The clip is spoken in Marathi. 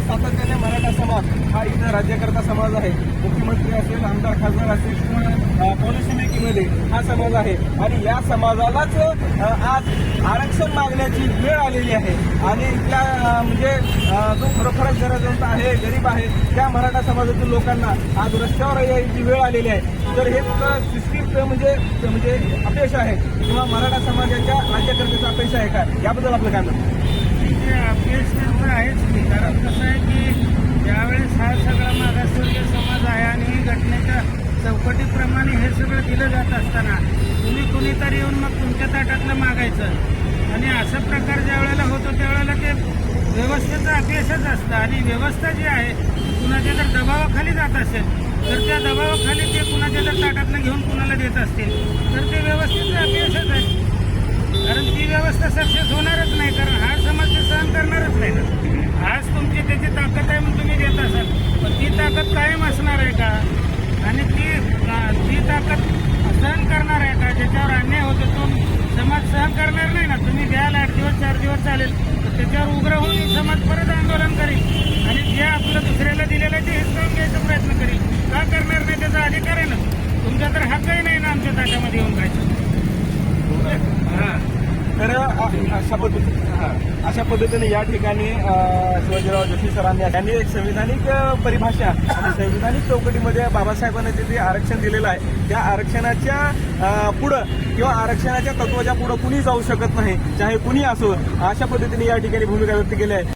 सातत्याने मराठा समाज हा इथं राज्यकर्ता समाज आहे. मुख्यमंत्री असेल आमदार खासदार असेल किंवा पॉलिसी मेकिंगमध्ये हा समाज आहे. आणि या समाजालाच आज आरक्षण मागण्याची वेळ आलेली आहे. आणि इथल्या म्हणजे जो खरोखरच गरजवंत आहे गरीब आहे त्या मराठा समाजातील लोकांना आज रस्त्यावर यायची वेळ आलेली आहे. तर हे सिस्टीम म्हणजे म्हणजे अपेक्षा आहे. किंवा मराठा समाजाच्या राज्यकर्त्याचा अपेक्षा आहे का? याबद्दल आपलं काय म्हणणं ते अपयश तर आहेच की. कारण कसं आहे की ज्यावेळेस हा सगळा मागासवर्गीय समाज आहे आणि ही घटनेच्या चौकटीप्रमाणे हे सगळं दिलं जात असताना तुम्ही कुणीतरी येऊन मग तुमच्या ताटातलं मागायचं? आणि असा प्रकार ज्या वेळेला होतो त्यावेळेला ते व्यवस्थेचं अपयशच असतं. आणि व्यवस्था जी आहे कुणाच्या जर दबावाखाली जात असेल तर त्या दबावाखाली ते कुणाच्या जर ताटातनं घेऊन कुणाला देत असतील तर ते व्यवस्थेचं अपयशच आहे. कारण ती व्यवस्था सक्सेस होणारच नाही. कारण हा समाज ते सहन करणारच नाही ना आज तुमची त्याची ताकद आहे म्हणून तुम्ही देत असाल पण ती ताकद कायम असणार आहे का? आणि ती ती ताकद सहन करणार आहे का? ज्याच्यावर अन्याय होतो तो समाज सहन करणार नाही ना? तुम्ही घ्याल आठ दिवस चार दिवस चालेल तर त्याच्यावर उग्र होऊन समाज परत आंदोलन करेल. आणि जे आपलं दुसऱ्याला दिलेलं आहे ते हिसकावून घ्यायचा प्रयत्न करेल. का करणार नाही त्याचा अधिकार आहे ना? तुमचा तर हक्कही नाही ना आमच्या ताकद येऊन खायचं हां तर अ- अशा पद्धतीने हा, अशा पद्धतीने या ठिकाणी शिवाजीराव जोशी सरांनी यांनी एक संविधानिक परिभाषा आणि संविधानिक चौकटीमध्ये बाबासाहेबांनी जे जे आरक्षण दिलेलं आहे त्या आरक्षणाच्या पुढं किंवा आरक्षणाच्या तत्वाच्या पुढं कुणी जाऊ शकत नाही चाहे कुणी असो अशा पद्धतीने या ठिकाणी भूमिका व्यक्त केली आहे.